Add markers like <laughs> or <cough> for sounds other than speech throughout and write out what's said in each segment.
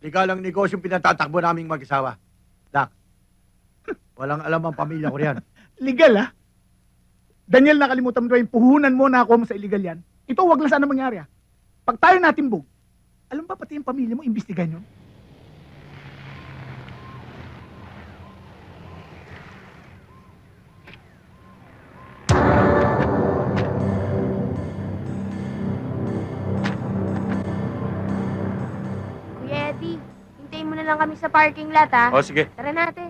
Legal ang negosyong pinatatakbo naming mag-asawa. Dak, <laughs> walang alam ang pamilya ko riyan. <laughs> Legal, ha? Daniel, nakalimutan mo ba yung puhunan mo na ako mo sa illegal yan? Ito, wag lang sana mangyari, ha? Pag tayo natimbog, alam ba pati yung pamilya mo, imbestigan yun? Lang kami sa parking lot, ha? O, sige. Tara natin. Miguel!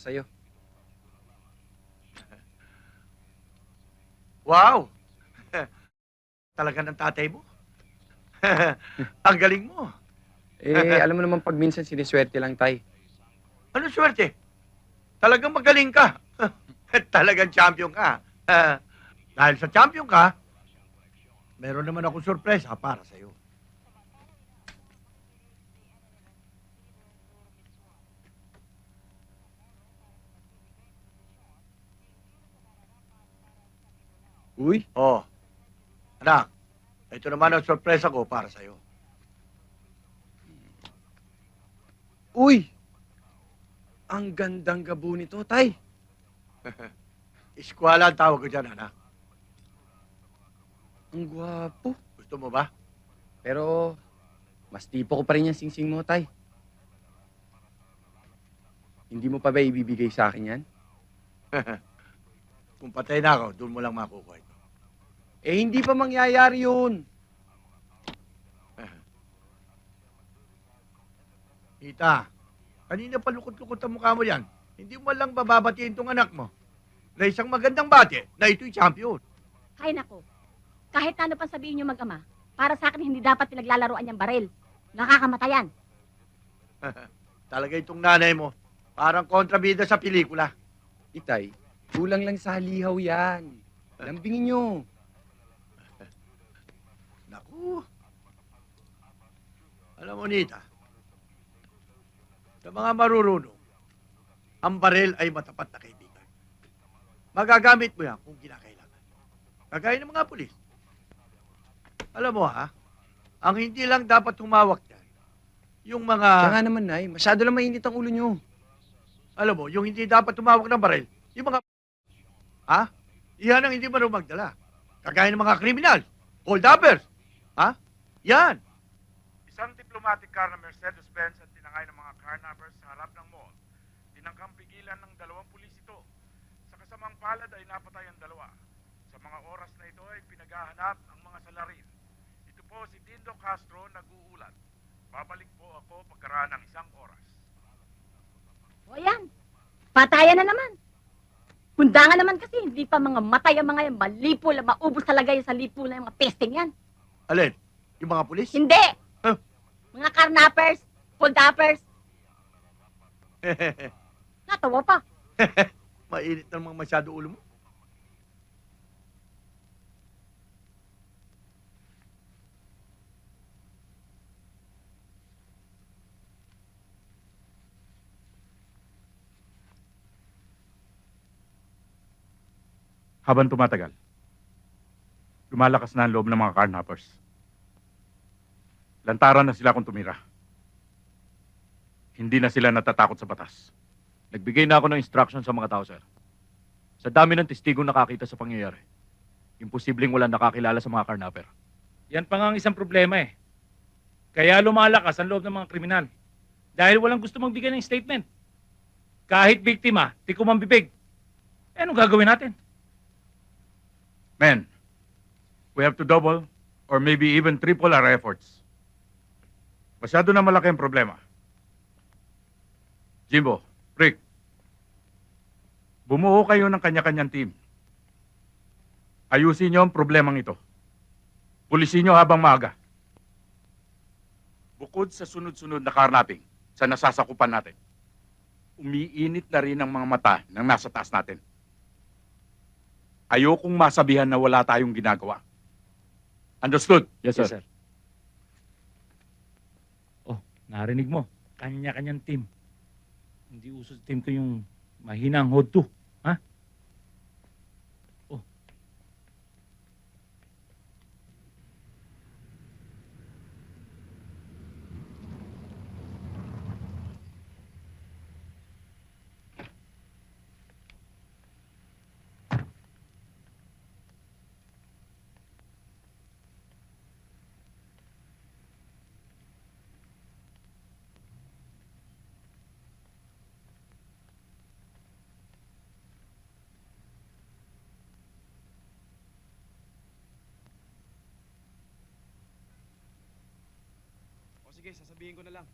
Sa'yo. <laughs> Wow! <laughs> Talaga ng tatay mo. <laughs> ang galing mo. Eh, alam mo naman pag minsan siniswerte lang, Tay. Ano swerte? Talagang magaling ka. Talagang champion ka. Dahil sa champion ka, meron naman akong sorpresa para sa'yo. Uy, Oh, anak, ito naman ang sorpresa ko para sa'yo. uy! Ang gandang gabo nito, Tay. <laughs> Eskwala ang tawag ko dyan, anak. Ang gwapo. Gusto mo ba? Pero, mas tipo ko pa rin yung singsing mo, Tay. Hindi mo pa ba ibibigay sa akin yan? <laughs> Kung patay na ako, doon mo lang makukuha ito. Eh, hindi pa mangyayari yun. Tita, kanina pa lukot-lukot ang mukha mo yan. Hindi mo lang bababatiin tong anak mo. Na isang magandang bate na ito'y champion. Hay nako. Kahit ano pang sabihin niyo mag-ama, para sa akin hindi dapat pinaglalaroan yung baril. Nakakamatayan. <laughs> Talaga itong nanay mo. Parang kontrabida sa pelikula. Itay, kulang lang sa halihaw yan. Lambingin nyo. Naku. Alam mo, Nita, sa mga marurunong, ang baril ay matapat na kaibigan. Magagamit mo yan kung kinakailangan. Kagaya ng mga pulis. Alam mo ha, ang hindi lang dapat humawak yan, yung Kaya mga, nga naman, Nay, masyado lang mainit ang ulo nyo. alam mo, yung hindi dapat humawak ng baril, yung mga, ha? Iyan ang hindi marunong magdala. Kagaya ng mga kriminal, hold uppers. Ha? Yan. Isang diplomatic car na Mercedes-Benz ang tinangay ng mga carnappers sa harap ng mall. Tinangkang pigilan ng dalawang pulis ito. Sa kasamang palad ay napatay ang dalawa. Sa mga oras na ito ay pinaghahanap ang mga salarin. Ito po si Dindo Castro nag-uulat. Babalik po ako pagkaraan ng isang oras. O yan. Patayan na naman. Kundangan naman kasi hindi pa mga matay ang mga yan. Malipo lang, maubos talaga yan sa lipo na yung mga pesting yan. Alin? Yung mga pulis? Hindi! Huh? Mga carnappers, hold-uppers, <laughs> natawa pa. <laughs> Mainit namang masyado ulo mo. Habang tumatagal, lumalakas na ang loob ng mga carnappers. Lantaran na sila kung tumira. Hindi na sila natatakot sa batas. Nagbigay na ako ng instruction sa mga tao, sir. Sa dami ng testigong nakakita sa pangyayari, imposibleng walang nakakilala sa mga carnapper. Yan pa nga ang isang problema eh. Kaya lumalakas ang loob ng mga kriminal. Dahil walang gusto magbigay ng statement. Kahit biktima, tikom ang bibig. Eh, anong gagawin natin? Men, we have to double or maybe even triple our efforts. Masyado na malaki ang problema. Jimbo, Rick, bumuo kayo ng kanya-kanyang team. Ayusin niyo ang problemang ito. Pulisin niyo habang maaga. Bukod sa sunod-sunod na carnapping sa nasasakupan natin, umiinit na rin ang mga mata ng nasa taas natin. Ayokong masabihan na wala tayong ginagawa. Understood? yes sir. Oh, narinig mo. Kanya-kanyang team. Hindi uso sa team ko yung mahina ang hold to. Ha? Oh. O sige, sasabihin ko na lang.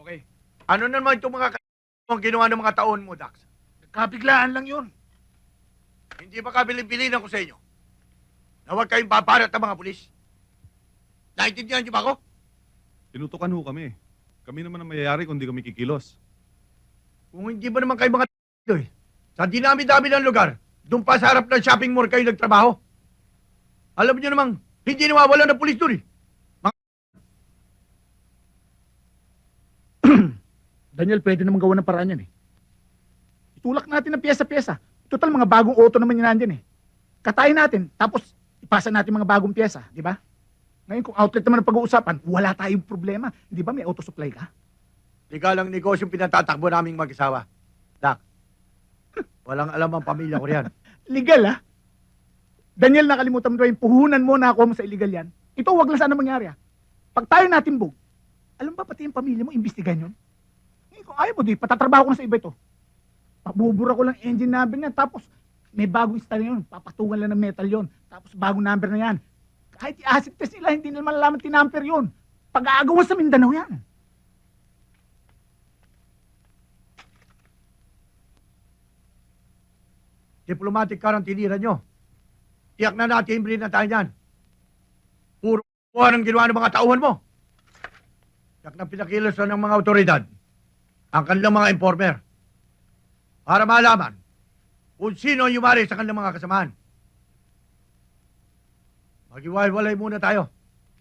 Okay. Ano naman itong mga ang ginawa ng mga taon mo, Dax? Kabiglaan lang yun. Hindi ba kabilin-bilinan ko sa inyo? Na huwag kayong paparat ng mga pulis? Naintindihan niyo ba ako? Tinutukan ho kami. Kami naman ang mayayari kung di kami kikilos. Kung hindi ba naman kayo mga t- eh. Sa dinami-dami ng lugar, doon pa sa harap ng shopping mall kayo nagtrabaho. Alam niyo namang, hindi nawawala ng pulis doon eh. <clears throat> Daniel, pwede naman gawa ng paraan yan eh. Itulak natin ng pyesa-pyesa. Total, mga bagong auto naman yun nandyan eh. Katayin natin, tapos ipasa natin mga bagong pyesa, di ba? Ngayon, kung outlet naman ang pag-uusapan, wala tayong problema. Di ba may auto supply ka? Legal ang negosyong pinatatakbo naming mag-asawa. Dak, walang alam ang pamilya ko riyan. <laughs> Legal ah. Daniel, nakalimutan mo ba yung puhunan mo na ako mo sa illegal yan? Ito, wag lang sana mangyari ah. Pag tayo natin bug, alam ba pati yung pamilya mo, imbestigan yun? Ngayon, kung ayaw mo, di, patatrabaho ko na sa iba ito. Pabubura ko lang engine number niya, tapos may bagong style yun, papatungan lang ng metal yun, tapos bagong number na yan. Kahit i-acid test nila, hindi nila malalaman tinamper yun. Pag-aagawan sa Mindanao yan. Diplomatic ng tinira nyo. Tiyak na natin, na tayo niyan. Puro kuha ng ginawa ng mga tauhan mo. Tiyak na pinakilos na ng mga otoridad ang kanilang mga informer para malaman kung sino ang yumari sa kanilang mga kasamahan. Magiwalay muna tayo.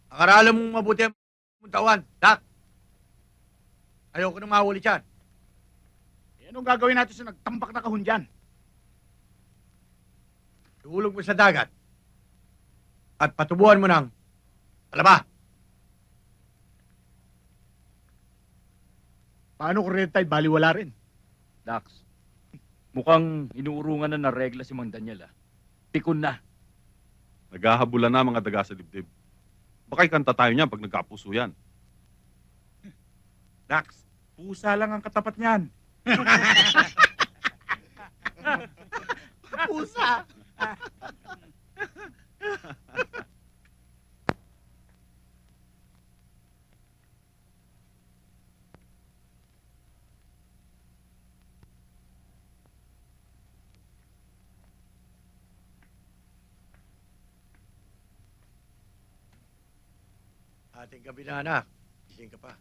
Ang aralan mong mabuti ang mong tauhan. Dak, ayoko nang mahuli siyan. Eh, anong gagawin natin sa nagtambak na kahon dyan? Ihulog mo sa dagat at patubuhan mo ng alaba. Paano kung red tide, baliwala rin? Dax, mukhang inuurungan na ng regla si Mang Daniel ah. Pikon na. Naghahabulan na mga daga sa dibdib. Baka ikanta tayo niyan pag nagkapuso yan. Dax, pusa lang ang katapat niyan. <laughs> Pusa! <laughs> Ating gabi na anak. Gising ka pa.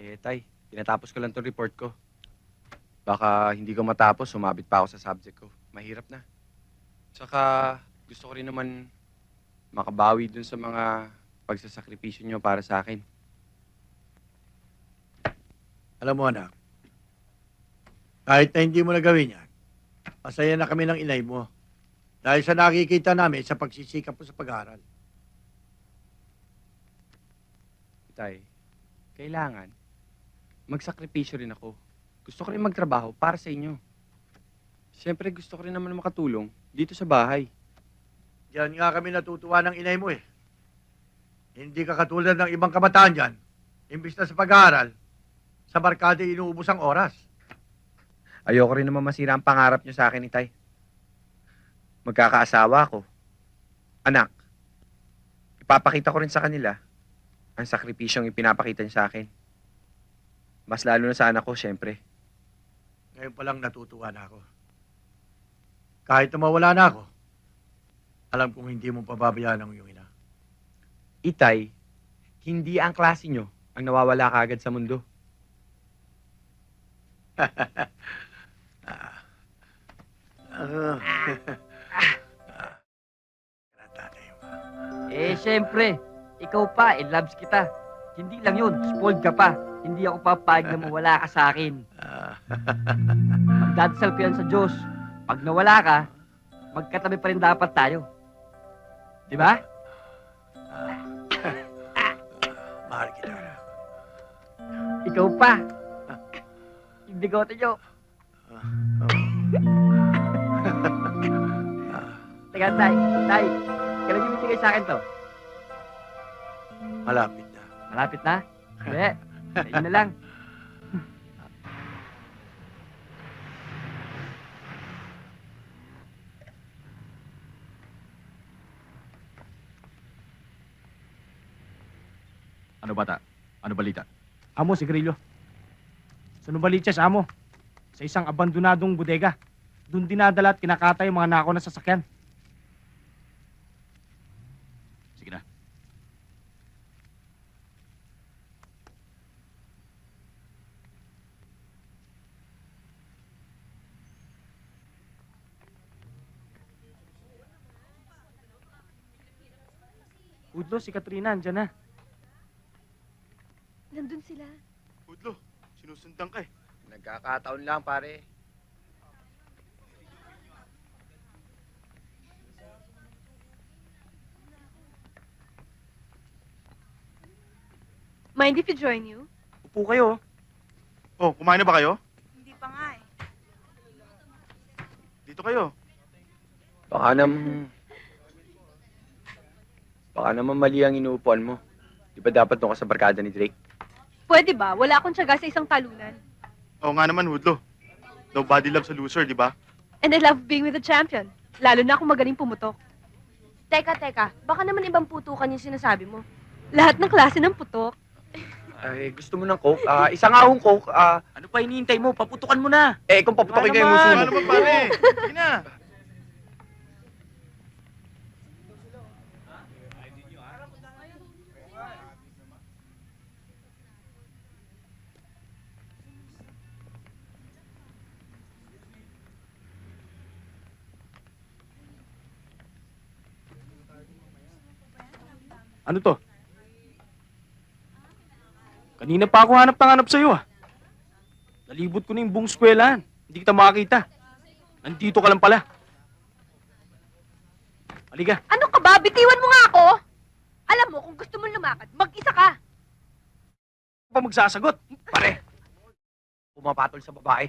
Eh, tay, tinatapos ko lang tong report ko. Baka hindi ko matapos, sumabit pa ako sa subject ko. Mahirap na. Tsaka, gusto ko rin naman makabawi dun sa mga pagsasakripisyo nyo para sa akin. Alam mo anak, kahit na hindi mo na gawin yan, masaya na kami ng inay mo. Dahil sa nakikita namin sa pagsisikap mo sa pag-aaral. Tay, kailangan magsakripisyo rin ako. Gusto ko rin magtrabaho para sa inyo. Siyempre, gusto ko rin naman makatulong dito sa bahay. Diyan nga kami natutuwa ng inay mo eh. Hindi ka katulad ng ibang kabataan dyan. Imbis na sa pag-aaral, sa barkada inuubos ang oras. Ayoko rin naman masira ang pangarap nyo sa akin ni Tay. Magkakaasawa ako. Anak, ipapakita ko rin sa kanila ang sakripisyong ipinapakita niya sa akin. Mas lalo na sa anak ko, syempre. Ngayon pa lang natutuwa na ako. Kahit na mawala na ako, alam kong hindi mo pababayaan ang iyong ina. Itay, hindi ang klase nyo ang nawawala kagad sa mundo. <laughs> Ah. Tatay mo. Eh, syempre, ikaw pa, in loves kita. Hindi lang yun, spoiled ka pa. Hindi ako papayag na mawala ka sa akin. Ah. <laughs> Magdadasal ko yan sa Diyos. Pag nawala ka, magkatabi pa rin dapat tayo. Di ba? <coughs> Mahal kita. Ikaw pa. Yung bigote nyo. Teka, tay. Tay, kailan yung sa akin to? Malapit na. Malapit na? Hindi. <laughs> Yun na lang. Ano bata? Ano balita? Amo, si Grillo. Sunubalit siya sa amo. Sa isang abandonadong bodega. Doon dinadala at kinakatay yung mga nako na sasakyan. Udlo, si Katrina, andyan na. Nandun sila. Udlo, sinusundan ka eh. Nagkakataon lang, pare. Mind if you join you? Upo kayo. Oh, kumain na ba kayo? Hindi pa nga eh. Dito kayo. Baka naman... Baka naman mali ang inuupuan mo. Di ba dapat doon ka sa barkada ni Drake? Pwede ba? Wala akong tiyaga sa isang talunan. Oo nga naman, Udlo. Nobody loves a loser, di ba? And I love being with a champion. Lalo na kung magaling pumutok. Teka, teka. Baka naman ibang putukan yung sinasabi mo. Lahat ng klase ng putok. Ay, gusto mo ng coke? Ah, isa nga akong coke. Ah, Ano pa hinihintay mo? Paputukan mo na. eh, kung paputokin kayo mo Ano naman, pare? Sige na. Ano to? Kanina pa ako hanap ng hanap sa'yo ah. Nalibot ko na yung buong eskwelahan. Hindi kita makakita. Nandito ka lang pala. Halika. Ano ka ba? Bitiwan mo nga ako! Alam mo, kung gusto mo lumakad, mag-isa ka. Pa magsasagot. Pare! Pumapatol sa babae.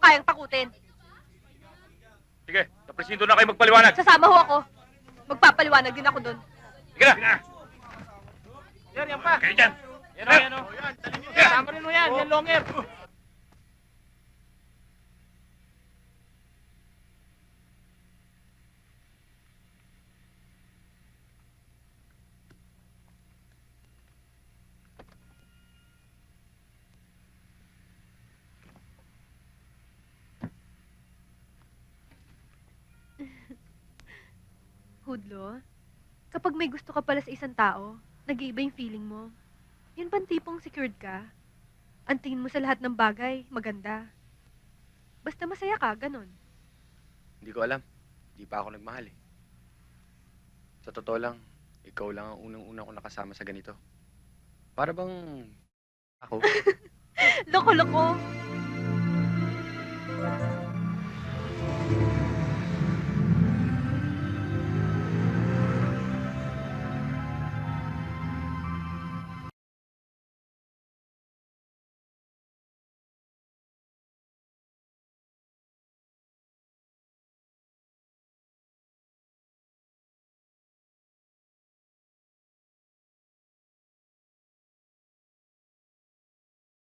Ako kayang takutin. Sige, napresindo na kayo magpaliwanag. Sasama ho ako. Magpapaliwanag din ako doon. Sige na! Yan, yan pa. Kayo dyan! Yan o, yan o. Oh, yan, dali nyo yan. Tama rin mo yan. Yan longer. Hudlo, kapag may gusto ka pala sa isang tao, nag-iiba yung feeling mo. Yun bang tipong secured ka? Ang tingin mo sa lahat ng bagay, maganda. Basta masaya ka, ganon. Hindi ko alam. Hindi pa ako nagmahal eh. Sa totoo lang, ikaw lang ang unang-una ko nakasama sa ganito. Para bang ako? <laughs> Loko-loko.